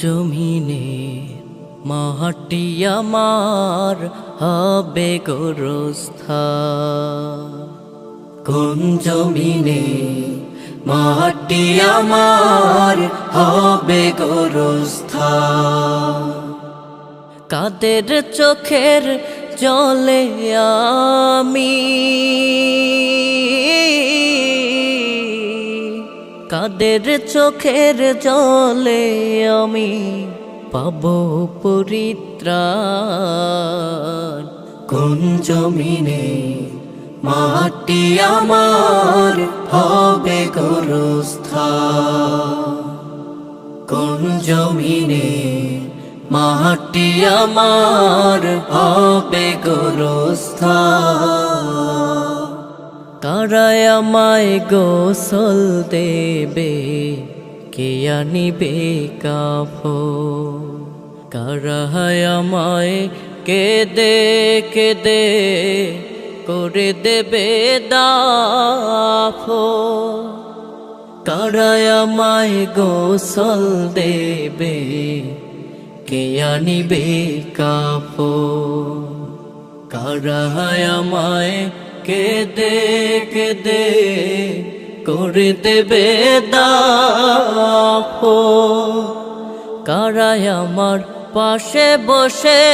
জমিনে মাটি আমার হবে গোরস্থা কোন জমিনে মাটি আমার হবে গোরস্থা কাদের চোখের জলে আমি? কাদের চোখের জলে আমি? পাব পরিত্রাণ। কোন জমিনে মাটি আমার হবে গোরস্থা কোন জমিনে মাটি আমার হবে গোরস্থা কারায় আমায় গোসল দেবে? কে আনিবে কাফ কারায় আমায় কেদে কেদে করে দেবে দাফ কারায় আমায় গোসল দেবে, কে আনিবে কাফ কারায় আমায় কেদে কেদে করে দেবে দাফ কারায় আমার পাশে বসে।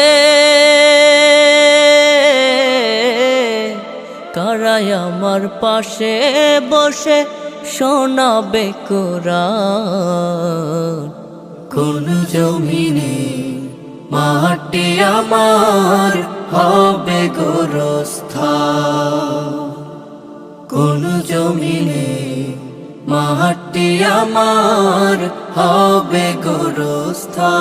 কারায় আমার পাশে বসে, শোনাবে কোরআন। কোন জমিনে মাটি আমার হবে গোরস্থা কোন জমিনে মাটি আমার হবে গোরস্থা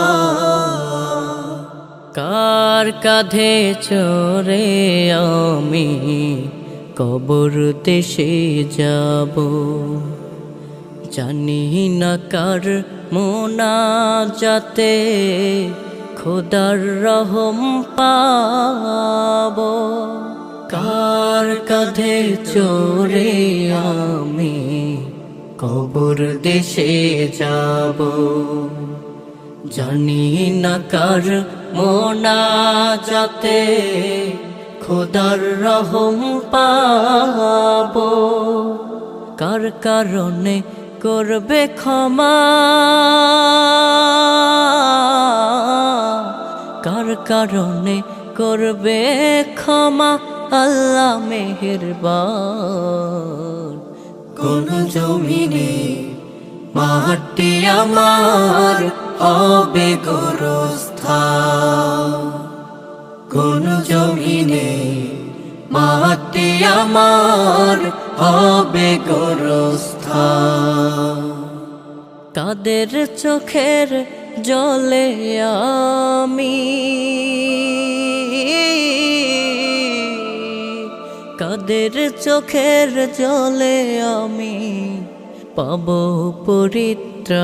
কার কাঁধে চড়ে আমি কবর দেশে যাব। জানি না কার মোনা যাতে খোদার রহম পাব। কার কাঁধে চড়ে আমি কবর দেশে যাব। জানি না কার মোনা যাতে খোদার রহম পাব। কার কারণে করবে ক্ষমা? কার কারণে করবে ক্ষমা? আল্লাহ মেহেরবান। কোন জমিনে মাটি আমার হবে গোরস্থা কোন জমিনে মাটি আমার হবে কাদের চোখের জলে আমি? কাদের চোখের জলে আমি? পাব পরিত্রাণ।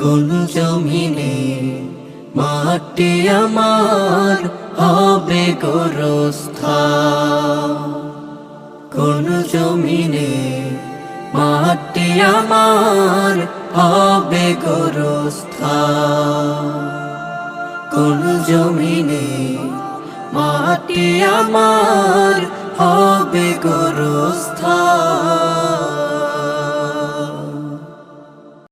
কোন জমিনে মাটি আমার হবে গোরস্থা কোন জমিনে মাটি আমার হবে গোরস্থা কোন জমিনে মাটি আমার হবে গোরস্থা